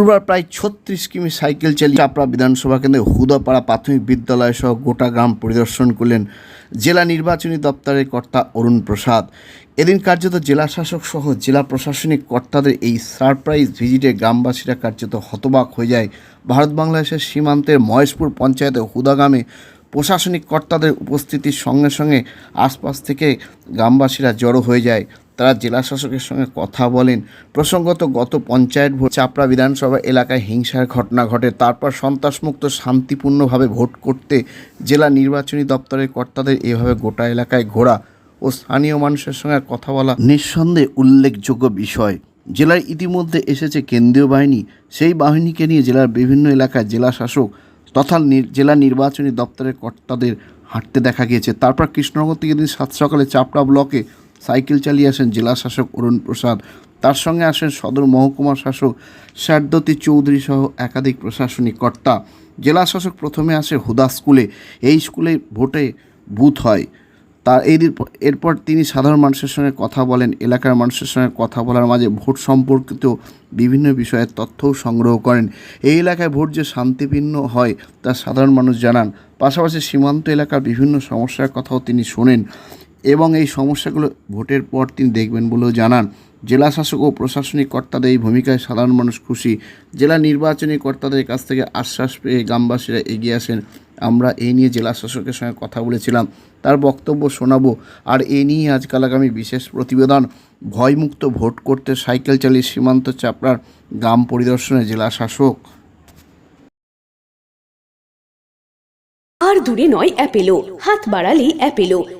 শুক্রবার প্রায় ছত্রিশ কিমি সাইকেল চালিয়ে চাপড়া বিধানসভা কেন্দ্রে হুদাপাড়া প্রাথমিক বিদ্যালয় সহ গোটা গ্রাম পরিদর্শন করলেন জেলা নির্বাচনী দপ্তরের কর্তা অরুণ প্রসাদ। এদিন কার্যত জেলা শাসক সহ জেলা প্রশাসনিক কর্তাদের এই সারপ্রাইজ ভিজিটে গ্রামবাসীরা কার্যত হতবাক হয়ে যায়। ভারত বাংলাদেশের সীমান্তের মহেশপুর পঞ্চায়েতের হুদাগ্রামে প্রশাসনিক কর্তাদের উপস্থিতির সঙ্গে সঙ্গে আশপাশ থেকে গ্রামবাসীরা জড়ো হয়ে যায়। তারা জেলা শাসকের সঙ্গে কথা বলেন। প্রসঙ্গত, গত পঞ্চায়েত ভোট চাপড়া বিধানসভা এলাকায় হিংসার ঘটনা ঘটে। তারপর সন্ত্রাসমুক্ত শান্তিপূর্ণভাবে ভোট করতে জেলা নির্বাচনী দপ্তরের কর্তাদের এভাবে গোটা এলাকায় ঘোরা ও স্থানীয় মানুষের সঙ্গে কথা বলা নিঃসন্দেহে উল্লেখযোগ্য বিষয়। জেলায় ইতিমধ্যে এসেছে কেন্দ্রীয় বাহিনী। সেই বাহিনীকে নিয়ে জেলার বিভিন্ন এলাকায় জেলা শাসক তথা জেলা নির্বাচনী দপ্তরের কর্তাদের হাঁটতে দেখা গিয়েছে। তারপর কৃষ্ণনগর থেকে সাত সকালে চাপড়া ব্লকে সাইকেল চালিয়ে আসেন জেলা শাসক অরুণ প্রসাদ। তার সঙ্গে আসেন সদর মহকুমা শাসক শারদতী চৌধুরী সহ একাধিক প্রশাসনিক কর্তা। জেলা শাসক প্রথমে আসে হুদা স্কুলে। এই স্কুলে ভোটে বুথ হয়। তার এই এরপর তিনি সাধারণ মানুষের সঙ্গে কথা বলেন, এলাকার মানুষের সঙ্গে কথা বলার মাঝে ভোট সম্পর্কিত বিভিন্ন বিষয়ের তথ্যও সংগ্রহ করেন। এই এলাকায় ভোট যে শান্তিপূর্ণ হয় তা সাধারণ মানুষ জানান। পাশাপাশি সীমান্ত এলাকার বিভিন্ন সমস্যার কথাও তিনি শোনেন। এবং এই সমস্যাগুলো ভোটের পর তিনি দেখবেন বলেও জানান, জেলা শাসক ও প্রশাসনিক কর্তাদের এই ভূমিকায় সাধারণ মানুষ খুশি। জেলা নির্বাচনী কর্তাদের কাছ থেকে আশ্বাস পেয়ে গ্রামবাসীরা এগিয়ে আসেন। আমরা এই নিয়ে জেলা শাসকের সঙ্গে কথা বলেছিলাম। তার বক্তব্য শোনাবো। আর এই নিয়ে আজকাল আগামী বিশেষ প্রতিবেদন। ভয়মুক্ত ভোট করতে সাইকেল চালিয়ে সীমান্ত চাপড়ার গ্রাম পরিদর্শনে জেলা শাসক। আর দূরে নয়, অ্যাপেলো। হাত বাড়ালেই Apollo.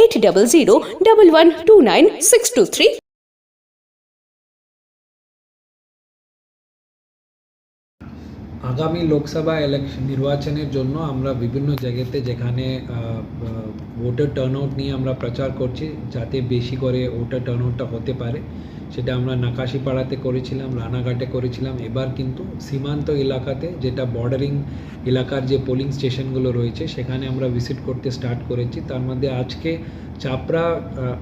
Eight zero one two nine six two three আগামী লোকসভা ইলেকশন নির্বাচনের জন্য আমরা বিভিন্ন জায়গাতে যেখানে ভোটার টার্নআউট নিয়ে আমরা প্রচার করছি, যাতে বেশি করে ভোটার টার্নআউটটা হতে পারে। সেটা আমরা নাকাশিপাড়াতে করেছিলাম, রানাঘাটে করেছিলাম। এবার কিন্তু সীমান্ত এলাকাতে যেটা বর্ডারিং এলাকার যে পোলিং স্টেশনগুলো রয়েছে, সেখানে আমরা ভিজিট করতে স্টার্ট করেছি। তার মধ্যে আজকে চাপড়া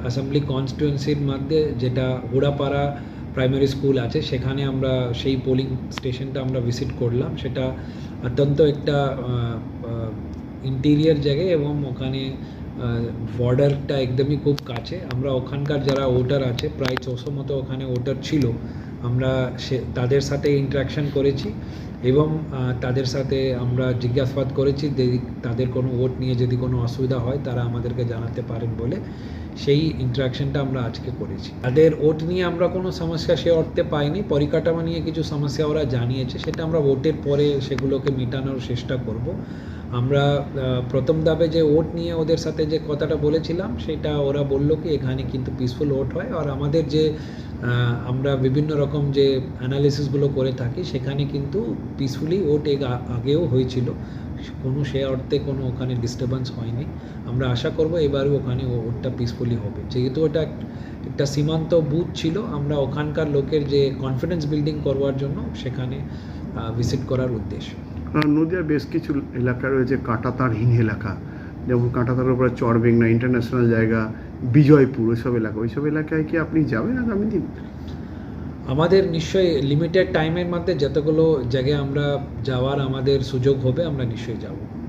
অ্যাসেম্বলি কনস্টিটুয়েন্সির মধ্যে যেটা হুড়াপাড়া প্রাইমারি স্কুল আছে, সেখানে আমরা সেই পোলিং স্টেশনটা আমরা ভিজিট করলাম। সেটা অত্যন্ত একটা ইন্টেরিয়ার জায়গায় এবং ওখানে বর্ডারটা একদমই খুব কাছে। আমরা ওখানকার যারা ওটার আছে, প্রায় ছশো মতো ওখানে ওটার ছিল। আমরা সে, তাদের সাথে ইন্টারাকশন করেছি এবং তাদের সাথে আমরা জিজ্ঞাসাবাদ করেছি যদি তাদের কোনো ভোট নিয়ে যদি কোনো অসুবিধা হয় তারা আমাদেরকে জানাতে পারেন বলে। সেই ইন্টারাকশনটা আমরা আজকে করেছি। তাদের ভোট নিয়ে আমরা কোনো সমস্যা সে অর্থে পাইনি। পরিকাঠামো নিয়ে কিছু সমস্যা ওরা জানিয়েছে, সেটা আমরা ভোটের পরে সেগুলোকে মেটানোর চেষ্টা করব। আমরা প্রথম ধাপে যে ভোট নিয়ে ওদের সাথে যে কথাটা বলেছিলাম, সেটা ওরা বলল কি এখানে কিন্তু পিসফুল ভোট হয়। আর আমাদের যে আমরা বিভিন্ন রকম যে অ্যানালিসিসগুলো করে থাকি, সেখানে কিন্তু পিসফুলি ভোট এর আগেও হয়েছিল। কোনো সে অর্থে কোনো ওখানে ডিস্টারবেন্স হয়নি। আমরা আশা করব এবারও ওখানে ও- ভোটটা পিসফুলি হবে। যেহেতু ওটা একটা সীমান্ত বুথ ছিল, আমরা ওখানকার লোকের যে কনফিডেন্স বিল্ডিং করবার জন্য সেখানে ভিজিট করার উদ্দেশ্য। নদীয়ার বেশ কিছু এলাকা রয়েছে কাঁটাতারহীন এলাকা। যেমন কাঁটাতারের উপরে চরবেংনা ইন্টারন্যাশনাল জায়গা, বিজয়পুর, ওইসব এলাকা। ওইসব এলাকায় কি আপনি যাবেন আগামী দিন? আমাদের নিশ্চয়ই লিমিটেড টাইমের মধ্যে যতগুলো জায়গায় আমরা যাওয়ার আমাদের সুযোগ হবে, আমরা নিশ্চয়ই যাব।